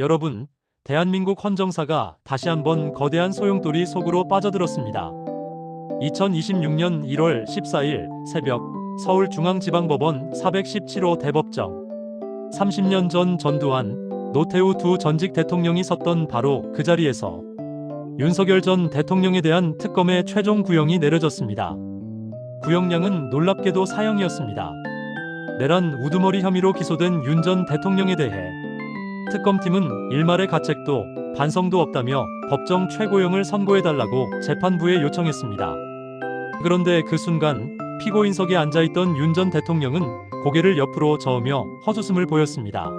여러분, 대한민국 헌정사가 다시 한번 거대한 소용돌이 속으로 빠져들었습니다. 2026년 1월 14일 새벽 서울중앙지방법원 417호 대법정 30년 전 전두환, 노태우 두 전직 대통령이 섰던 바로 그 자리에서 윤석열 전 대통령에 대한 특검의 최종 구형이 내려졌습니다. 구형량은 놀랍게도 사형이었습니다. 내란 우두머리 혐의로 기소된 윤 전 대통령에 대해 특검팀은 일말의 가책도 반성도 없다며 법정 최고형을 선고해달라고 재판부에 요청했습니다. 그런데 그 순간 피고인석에 앉아있던 윤 전 대통령은 고개를 옆으로 저으며 헛웃음을 보였습니다.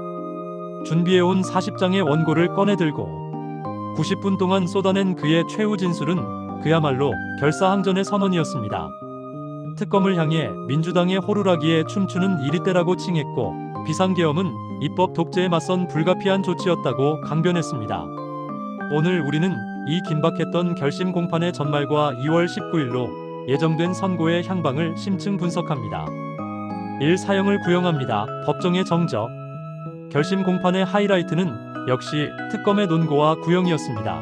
준비해온 40장의 원고를 꺼내들고 90분 동안 쏟아낸 그의 최후 진술은 그야말로 결사항전의 선언이었습니다. 특검을 향해 민주당의 호루라기에 춤추는 이리떼라고 칭했고 비상계엄은 입법 독재에 맞선 불가피한 조치였다고 강변했습니다. 오늘 우리는 이 긴박했던 결심 공판의 전말과 2월 19일로 예정된 선고의 향방을 심층 분석합니다. 1. 사형을 구형합니다. 법정의 정적. 결심 공판의 하이라이트는 역시 특검의 논고와 구형이었습니다.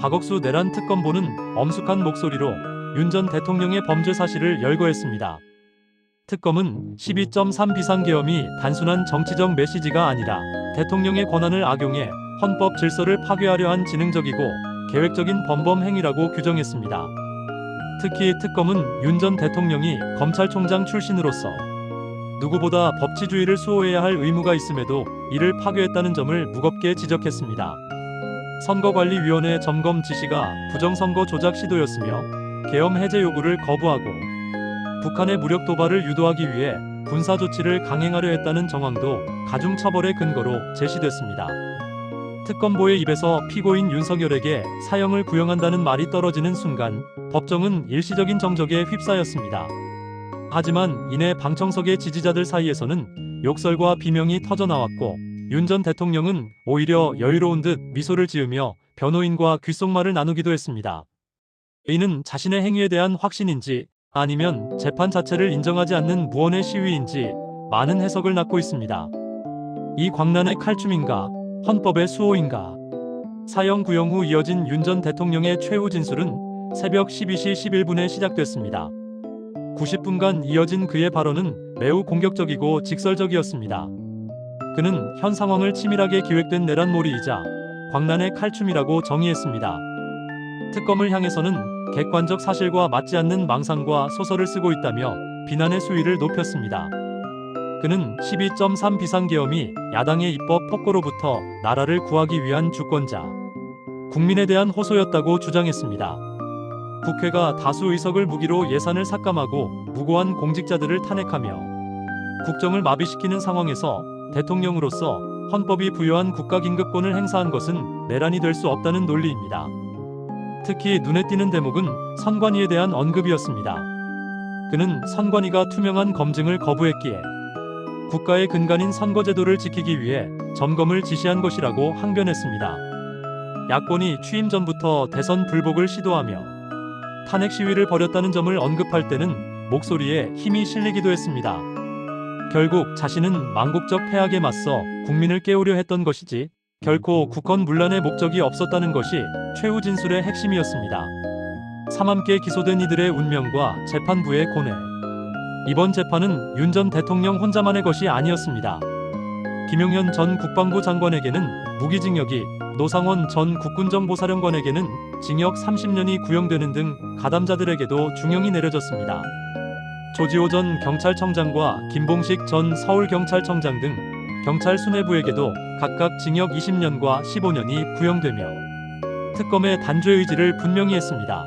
박억수 내란 특검보는 엄숙한 목소리로 윤 전 대통령의 범죄 사실을 열거했습니다. 특검은 12.3 비상계엄이 단순한 정치적 메시지가 아니라 대통령의 권한을 악용해 헌법 질서를 파괴하려 한 지능적이고 계획적인 범범 행위라고 규정했습니다. 특히 특검은 윤 전 대통령이 검찰총장 출신으로서 누구보다 법치주의를 수호해야 할 의무가 있음에도 이를 파괴했다는 점을 무겁게 지적했습니다. 선거관리위원회 점검 지시가 부정선거 조작 시도였으며 계엄 해제 요구를 거부하고 북한의 무력 도발을 유도하기 위해 군사 조치를 강행하려 했다는 정황도 가중 처벌의 근거로 제시됐습니다. 특검보의 입에서 피고인 윤석열에게 사형을 구형한다는 말이 떨어지는 순간 법정은 일시적인 정적에 휩싸였습니다. 하지만 이내 방청석의 지지자들 사이에서는 욕설과 비명이 터져 나왔고 윤 전 대통령은 오히려 여유로운 듯 미소를 지으며 변호인과 귓속말을 나누기도 했습니다. 이는 자신의 행위에 대한 확신인지 아니면 재판 자체를 인정하지 않는 무언의 시위인지 많은 해석을 낳고 있습니다. 이 광란의 칼춤인가 헌법의 수호인가 사형 구형 후 이어진 윤 전 대통령의 최후 진술은 새벽 12시 11분에 시작됐습니다. 90분간 이어진 그의 발언은 매우 공격적이고 직설적이었습니다. 그는 현 상황을 치밀하게 기획된 내란몰이이자 광란의 칼춤이라고 정의했습니다. 특검을 향해서는 객관적 사실과 맞지 않는 망상과 소설을 쓰고 있다며 비난의 수위를 높였습니다. 그는 12.3 비상계엄이 야당의 입법 폭거로부터 나라를 구하기 위한 주권자, 국민에 대한 호소였다고 주장했습니다. 국회가 다수 의석을 무기로 예산을 삭감하고 무고한 공직자들을 탄핵하며 국정을 마비시키는 상황에서 대통령으로서 헌법이 부여한 국가긴급권을 행사한 것은 내란이 될 수 없다는 논리입니다. 특히 눈에 띄는 대목은 선관위에 대한 언급이었습니다. 그는 선관위가 투명한 검증을 거부했기에 국가의 근간인 선거제도를 지키기 위해 점검을 지시한 것이라고 항변했습니다. 야권이 취임 전부터 대선 불복을 시도하며 탄핵 시위를 벌였다는 점을 언급할 때는 목소리에 힘이 실리기도 했습니다. 결국 자신은 망국적 폐악에 맞서 국민을 깨우려 했던 것이지 결코 국헌 문란의 목적이 없었다는 것이 최후 진술의 핵심이었습니다. 삼함께 기소된 이들의 운명과 재판부의 고뇌. 이번 재판은 윤 전 대통령 혼자만의 것이 아니었습니다. 김용현 전 국방부 장관에게는 무기징역이, 노상원 전 국군정보사령관에게는 징역 30년이 구형되는 등 가담자들에게도 중형이 내려졌습니다. 조지호 전 경찰청장과 김봉식 전 서울경찰청장 등 경찰 수뇌부에게도 각각 징역 20년과 15년이 구형되며 특검의 단죄 의지를 분명히 했습니다.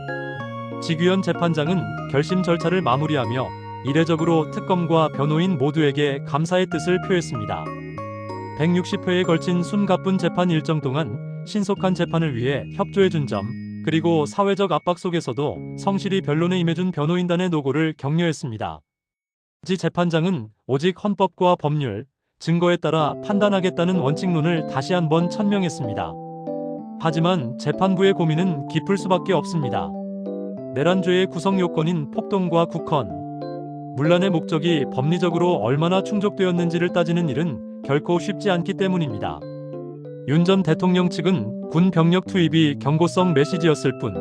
지규현 재판장은 결심 절차를 마무리하며 이례적으로 특검과 변호인 모두에게 감사의 뜻을 표했습니다. 160회에 걸친 숨가쁜 재판 일정 동안 신속한 재판을 위해 협조해준 점, 그리고 사회적 압박 속에서도 성실히 변론에 임해준 변호인단의 노고를 격려했습니다. 지 재판장은 오직 헌법과 법률, 증거에 따라 판단하겠다는 원칙론을 다시 한번 천명했습니다. 하지만 재판부의 고민은 깊을 수밖에 없습니다. 내란죄의 구성 요건인 폭동과 국헌, 문란의 목적이 법리적으로 얼마나 충족되었는지를 따지는 일은 결코 쉽지 않기 때문입니다. 윤 전 대통령 측은 군 병력 투입이 경고성 메시지였을 뿐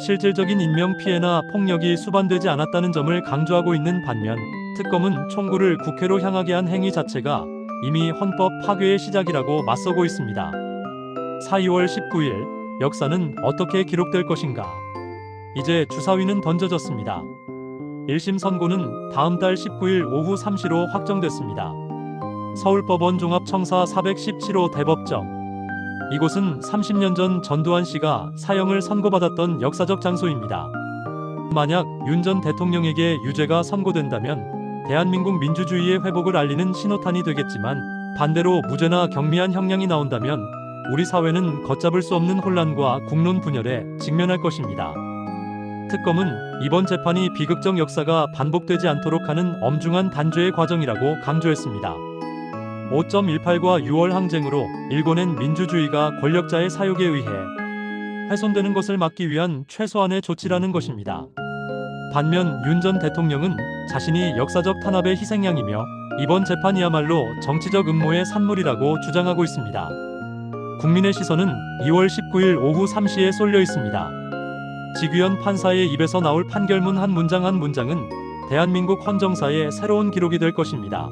실질적인 인명 피해나 폭력이 수반되지 않았다는 점을 강조하고 있는 반면 특검은 총구를 국회로 향하게 한 행위 자체가 이미 헌법 파괴의 시작이라고 맞서고 있습니다. 4, 2월 19일 역사는 어떻게 기록될 것인가? 이제 주사위는 던져졌습니다. 1심 선고는 다음 달 19일 오후 3시로 확정됐습니다. 서울법원 종합청사 417호 대법정. 이곳은 30년 전 전두환 씨가 사형을 선고받았던 역사적 장소입니다. 만약 윤 전 대통령에게 유죄가 선고된다면 대한민국 민주주의의 회복을 알리는 신호탄이 되겠지만 반대로 무죄나 경미한 형량이 나온다면 우리 사회는 걷잡을 수 없는 혼란과 국론 분열에 직면할 것입니다. 특검은 이번 재판이 비극적 역사가 반복되지 않도록 하는 엄중한 단죄의 과정이라고 강조했습니다. 5.18과 6월 항쟁으로 일궈낸 민주주의가 권력자의 사욕에 의해 훼손되는 것을 막기 위한 최소한의 조치라는 것입니다. 반면 윤 전 대통령은 자신이 역사적 탄압의 희생양이며 이번 재판이야말로 정치적 음모의 산물이라고 주장하고 있습니다. 국민의 시선은 2월 19일 오후 3시에 쏠려 있습니다. 지규현 판사의 입에서 나올 판결문 한 문장 한 문장은 대한민국 헌정사의 새로운 기록이 될 것입니다.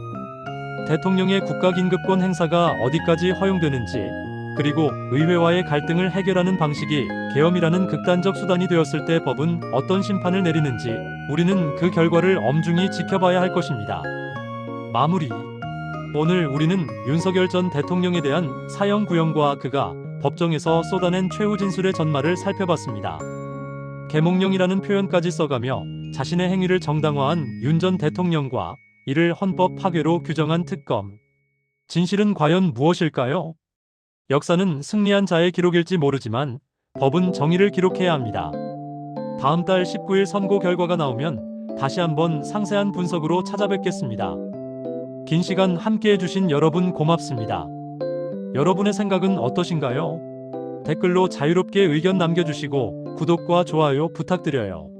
대통령의 국가긴급권 행사가 어디까지 허용되는지, 그리고 의회와의 갈등을 해결하는 방식이 계엄이라는 극단적 수단이 되었을 때 법은 어떤 심판을 내리는지 우리는 그 결과를 엄중히 지켜봐야 할 것입니다. 마무리. 오늘 우리는 윤석열 전 대통령에 대한 사형 구형과 그가 법정에서 쏟아낸 최후 진술의 전말을 살펴봤습니다. 계몽령이라는 표현까지 써가며 자신의 행위를 정당화한 윤 전 대통령과 이를 헌법 파괴로 규정한 특검. 진실은 과연 무엇일까요? 역사는 승리한 자의 기록일지 모르지만 법은 정의를 기록해야 합니다. 다음 달 19일 선고 결과가 나오면 다시 한번 상세한 분석으로 찾아뵙겠습니다. 긴 시간 함께 해주신 여러분 고맙습니다. 여러분의 생각은 어떠신가요? 댓글로 자유롭게 의견 남겨주시고 구독과 좋아요 부탁드려요.